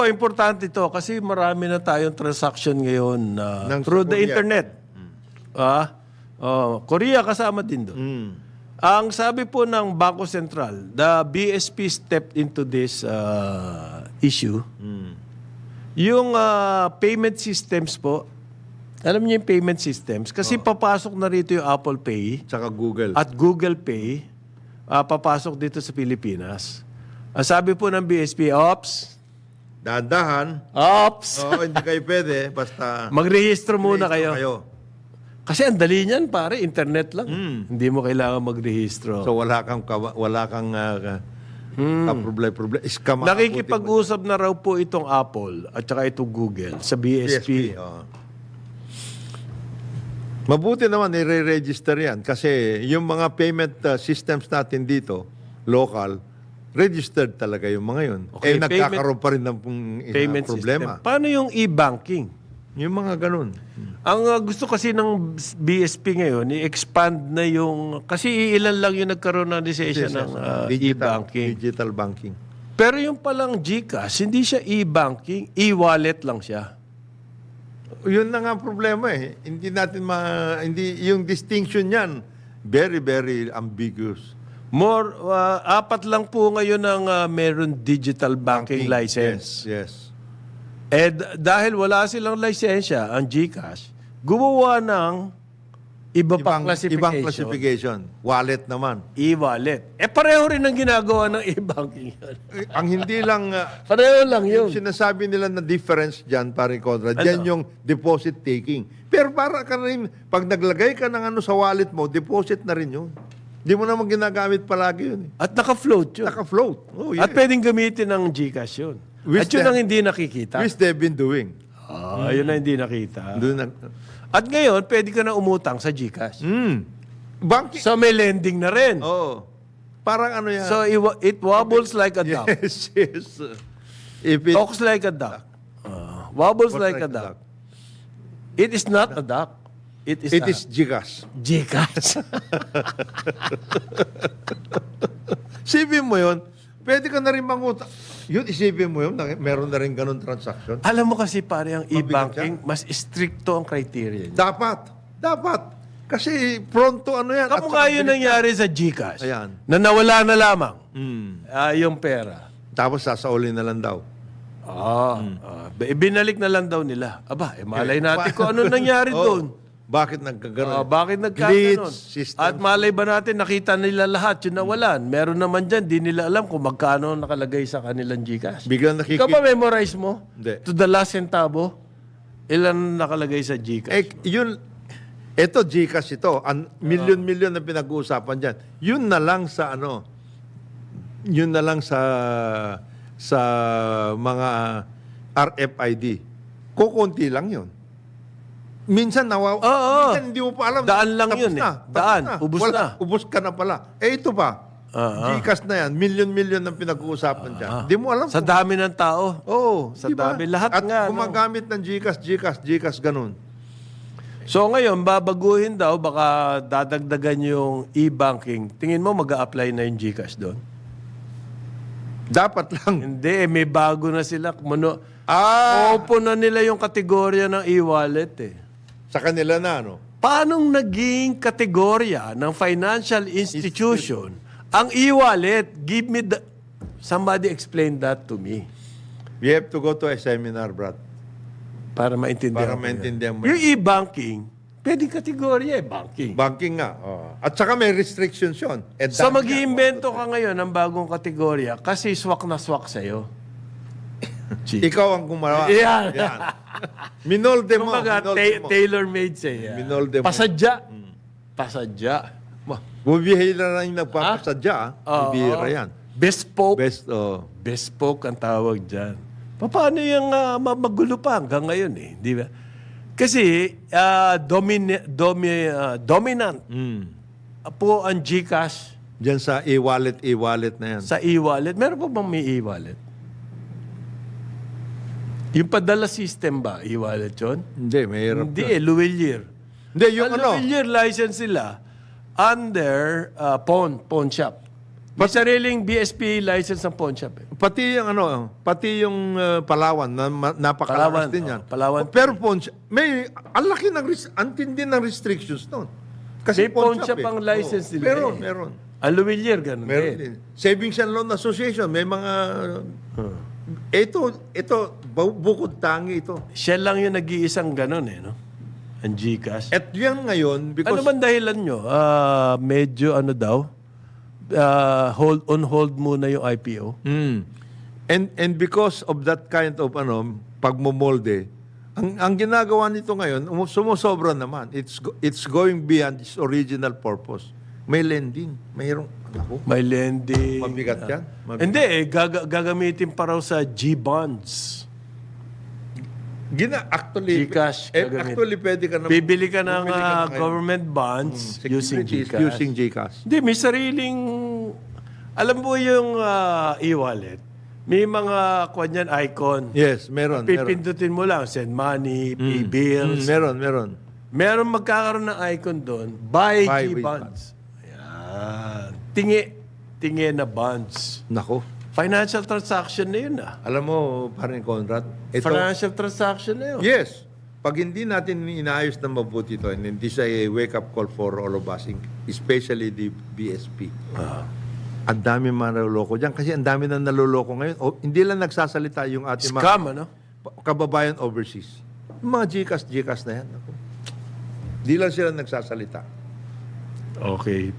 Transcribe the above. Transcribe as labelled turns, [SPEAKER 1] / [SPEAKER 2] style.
[SPEAKER 1] po, importante ito kasi marami na tayong transaction ngayon na
[SPEAKER 2] Ng
[SPEAKER 1] through the
[SPEAKER 2] Korea.
[SPEAKER 1] internet. Ah, oh, Korea kasama din doon.
[SPEAKER 2] Mm.
[SPEAKER 1] Ang sabi po ng Bangko Sentral, the BSP stepped into this uh, issue.
[SPEAKER 2] Mm.
[SPEAKER 1] Yung uh, payment systems po, alam niyo yung payment systems, kasi papasok na rito yung Apple Pay
[SPEAKER 2] Tsaka Google.
[SPEAKER 1] at Google Pay, ah, papasok dito sa Pilipinas. Ang sabi po ng BSP, Ops,
[SPEAKER 2] Dahan-dahan.
[SPEAKER 1] Ops,
[SPEAKER 2] Oo, hindi kayo pwede. Basta
[SPEAKER 1] magrehistro muna
[SPEAKER 2] rehistro
[SPEAKER 1] kayo. Kasi ang dali niyan, pare, internet lang. Hindi mo kailangan magrehistro.
[SPEAKER 2] So wala kang kawa- wala kang uh, ka-problem problem. Scam.
[SPEAKER 1] Nakikipag-usap na raw po itong Apple at saka itong Google sa BSP.
[SPEAKER 2] Oo. Mabuti naman i-register yan kasi yung mga payment uh, systems natin dito, local, registered talaga yung mga yun.
[SPEAKER 1] Okay,
[SPEAKER 2] eh, nagkakaroon pa rin ng
[SPEAKER 1] Payment
[SPEAKER 2] problema.
[SPEAKER 1] system. Paano yung e-banking?
[SPEAKER 2] Yung mga ganun.
[SPEAKER 1] Ang uh, gusto kasi ng BSP ngayon, i-expand na yung... Kasi ilan lang yung nagkaroon ng lisensya ng uh, e-banking.
[SPEAKER 2] Digital banking.
[SPEAKER 1] Pero yung palang GCash, hindi siya e-banking, e-wallet lang siya.
[SPEAKER 2] Yun na nga problema eh. Hindi natin ma... Hindi, yung distinction yan, very, very ambiguous.
[SPEAKER 1] More, uh, apat lang po ngayon ang uh, meron digital banking, license.
[SPEAKER 2] Yes, yes.
[SPEAKER 1] Eh, dahil wala silang lisensya, ang GCash, gumawa ng iba pang classification.
[SPEAKER 2] Ibang classification. Wallet naman.
[SPEAKER 1] E-wallet. Eh, pareho rin ang ginagawa ng e-banking yun.
[SPEAKER 2] Eh, ang hindi lang... uh,
[SPEAKER 1] Pareho lang yun.
[SPEAKER 2] yung sinasabi nila na difference dyan, pare Conrad, dyan yung deposit taking. Pero para ka rin, pag naglagay ka ng ano sa wallet mo, deposit na rin yun. Hindi mo naman ginagamit palagi yun. Eh.
[SPEAKER 1] At naka-float yun.
[SPEAKER 2] Naka-float. Oh, yeah.
[SPEAKER 1] At pwedeng gamitin ng GCash yun.
[SPEAKER 2] Which
[SPEAKER 1] At yun ang hindi nakikita.
[SPEAKER 2] Which they've been doing.
[SPEAKER 1] Ah, yun ang hindi nakita.
[SPEAKER 2] Doon na,
[SPEAKER 1] At ngayon, pwede ka na umutang sa GCash.
[SPEAKER 2] mm. Banking.
[SPEAKER 1] So may lending na rin.
[SPEAKER 2] Oh. Parang ano yan.
[SPEAKER 1] So iwa- it wobbles like a duck.
[SPEAKER 2] yes, yes. If it,
[SPEAKER 1] Talks like a duck. Ah, wobbles like, a duck. It is not a duck. It is
[SPEAKER 2] it
[SPEAKER 1] a
[SPEAKER 2] is Gcash.
[SPEAKER 1] GCash.
[SPEAKER 2] Isipin mo yun, pwede ka na rin mangutang. Yun, isipin mo yun, na- meron na rin ganun transaction.
[SPEAKER 1] Alam mo kasi pare ang
[SPEAKER 2] Mabigat
[SPEAKER 1] e-banking, mas stricto ang criteria niya.
[SPEAKER 2] Dapat. Dapat. Kasi pronto ano yan.
[SPEAKER 1] Kamukha
[SPEAKER 2] saka
[SPEAKER 1] yun nangyari sa GCash.
[SPEAKER 2] Ayan.
[SPEAKER 1] Na nawala na lamang
[SPEAKER 2] Mm.
[SPEAKER 1] ah, yung pera.
[SPEAKER 2] Tapos sasaulin na lang daw.
[SPEAKER 1] Ah, ah, ibinalik na lang daw nila. Aba, eh, malay natin kung ano nangyari
[SPEAKER 2] Oh,
[SPEAKER 1] doon.
[SPEAKER 2] Bakit
[SPEAKER 1] Ah,
[SPEAKER 2] nagkaganon?
[SPEAKER 1] bakit
[SPEAKER 2] Glitch
[SPEAKER 1] nagkakaroon?
[SPEAKER 2] system.
[SPEAKER 1] At malay ba natin, nakita nila lahat yung nawalan. Meron naman dyan, di nila alam kung magkano nakalagay sa kanilang Gcash.
[SPEAKER 2] Biglang
[SPEAKER 1] Ikaw
[SPEAKER 2] nakikita.
[SPEAKER 1] ba memorize mo?
[SPEAKER 2] Hindi.
[SPEAKER 1] To the last centavo? Ilan nakalagay sa Gcash?
[SPEAKER 2] Eh, yun, ito Gcash ito. An, million-million na pinag-uusapan dyan. Yun na lang sa ano, yun na lang sa sa mga RFID. Kukunti lang yun. Minsan nawaw,
[SPEAKER 1] Oo.
[SPEAKER 2] minsan hindi mo pa alam.
[SPEAKER 1] Daan lang
[SPEAKER 2] Tapos
[SPEAKER 1] yun eh.
[SPEAKER 2] tapos
[SPEAKER 1] Daan.
[SPEAKER 2] na.
[SPEAKER 1] Ubus
[SPEAKER 2] Wala,
[SPEAKER 1] na.
[SPEAKER 2] Ubus ka na pala. Eh ito pa.
[SPEAKER 1] Ah,
[SPEAKER 2] Gcash na yan. Million-million ang pinag-uusapan dyan. Hindi mo alam.
[SPEAKER 1] Sa dami ng tao.
[SPEAKER 2] Oo.
[SPEAKER 1] Sa dami. Lahat
[SPEAKER 2] At
[SPEAKER 1] nga, no?
[SPEAKER 2] gumagamit ng Gcash, Gcash, Gcash, ganun.
[SPEAKER 1] So ngayon, babaguhin daw, baka dadagdagan yung e-banking. Tingin mo, mag apply na yung Gcash doon?
[SPEAKER 2] Dapat lang.
[SPEAKER 1] Hindi, eh, may bago na sila. Mano,
[SPEAKER 2] Ah!
[SPEAKER 1] open na nila yung kategorya ng e-wallet eh.
[SPEAKER 2] Sa kanila na, no?
[SPEAKER 1] Paanong naging kategorya ng financial institution ang e-wallet? Give me the... Somebody explain that to me.
[SPEAKER 2] We have to go to a seminar, Brad.
[SPEAKER 1] Para maintindihan
[SPEAKER 2] Para
[SPEAKER 1] ko yan.
[SPEAKER 2] maintindihan mo.
[SPEAKER 1] Yung e-banking, pwedeng kategorya eh, banking.
[SPEAKER 2] Banking nga. oh. At saka may restrictions yun. Eh,
[SPEAKER 1] So
[SPEAKER 2] dami
[SPEAKER 1] mag-iimbento ka ngayon ng bagong kategorya kasi swak na swak sa'yo.
[SPEAKER 2] yan. Ikaw ang gumawa.
[SPEAKER 1] Yan.
[SPEAKER 2] Yan. Minolde mo.
[SPEAKER 1] Kumbaga,
[SPEAKER 2] minolde
[SPEAKER 1] ta-
[SPEAKER 2] mo.
[SPEAKER 1] tailor-made sa'yo.
[SPEAKER 2] Minolde mo.
[SPEAKER 1] Pasadya. Pasadya. Wah,
[SPEAKER 2] Bubihira na yung nagpapasadya. ah.
[SPEAKER 1] Oo.
[SPEAKER 2] Bubihira yan.
[SPEAKER 1] Bespoke.
[SPEAKER 2] Best, oh.
[SPEAKER 1] Bespoke ang tawag dyan. Paano yung uh, magulo pa hanggang ngayon eh? Di ba? Kasi ah, domini- domi- ah, dominant
[SPEAKER 2] Mm.
[SPEAKER 1] po ang GCash
[SPEAKER 2] Diyan sa e-wallet, e-wallet na yan.
[SPEAKER 1] sa e-wallet. Meron pa bang may e-wallet? Yung padala system ba, e-wallet yun?
[SPEAKER 2] Hindi, mahirap.
[SPEAKER 1] Hindi eh, Luwilier.
[SPEAKER 2] Hindi, yung ano.
[SPEAKER 1] Luwilier license sila under uh, pawn, pawn shop. May sariling BSP license ng pawn shop. Eh.
[SPEAKER 2] Pati yung ano, pati yung uh, Palawan na ma- napakalakas
[SPEAKER 1] Palawan,
[SPEAKER 2] din
[SPEAKER 1] oh,
[SPEAKER 2] yan.
[SPEAKER 1] Palawan.
[SPEAKER 2] Pero pawn shop, may ang laki ng res- ang tindi ng restrictions noon.
[SPEAKER 1] May pawn shop
[SPEAKER 2] eh.
[SPEAKER 1] ang license
[SPEAKER 2] Oo.
[SPEAKER 1] nila
[SPEAKER 2] Meron,
[SPEAKER 1] eh.
[SPEAKER 2] meron.
[SPEAKER 1] Ang Luwilier, ganun
[SPEAKER 2] Meron
[SPEAKER 1] din.
[SPEAKER 2] din. Savings and Loan Association, may mga ito ito bu- bukod tangi ito.
[SPEAKER 1] Siya lang yung nag-iisang ganun eh, no? Ang Gcash.
[SPEAKER 2] At yan ngayon because
[SPEAKER 1] ano man dahilan nyo? Ah, medyo ano daw? Ah, hold on hold muna yung IPO.
[SPEAKER 2] Mm. And and because of that kind of ano pagmomolde, ang ang ginagawa nito ngayon, umu- sumusobra naman. It's go- it's going beyond its original purpose. May lending, mayroong ako.
[SPEAKER 1] May lending.
[SPEAKER 2] Mabigat yan. Mabigat.
[SPEAKER 1] Hindi eh, gaga- gagamitin pa raw sa G-bonds.
[SPEAKER 2] Gina actually
[SPEAKER 1] Gcash
[SPEAKER 2] eh,
[SPEAKER 1] gagamit.
[SPEAKER 2] actually pwede ka na
[SPEAKER 1] Bibili ka ng
[SPEAKER 2] bumili ka
[SPEAKER 1] ah, government bonds using
[SPEAKER 2] Securities
[SPEAKER 1] Gcash.
[SPEAKER 2] using Gcash.
[SPEAKER 1] Hindi, may sariling... Alam mo yung ah, e-wallet, may mga kwan yan, icon.
[SPEAKER 2] Yes, meron, meron.
[SPEAKER 1] Pipindutin mo lang, send money, pay
[SPEAKER 2] Mm,
[SPEAKER 1] bills.
[SPEAKER 2] meron, meron.
[SPEAKER 1] Meron magkakaroon ng icon doon, buy,
[SPEAKER 2] Buy
[SPEAKER 1] G
[SPEAKER 2] with
[SPEAKER 1] bonds. Ayan. Tingi. Tingi na bonds.
[SPEAKER 2] Nako.
[SPEAKER 1] Financial transaction na yun ah.
[SPEAKER 2] Alam mo, parin Conrad, ito,
[SPEAKER 1] Financial transaction na yun.
[SPEAKER 2] yes, pag hindi natin inaayos na mabuti ito, and this is a wake-up call for all of us, especially the BSP.
[SPEAKER 1] Ah.
[SPEAKER 2] Ang dami mga naloloko dyan. Kasi ang dami na naloloko ngayon. O, hindi lang nagsasalita yung ating mga
[SPEAKER 1] Scam, ano?
[SPEAKER 2] kababayan overseas. Yung mga Gcash, Gcash na yan. Ako. Hindi lang sila nagsasalita.
[SPEAKER 1] Okay.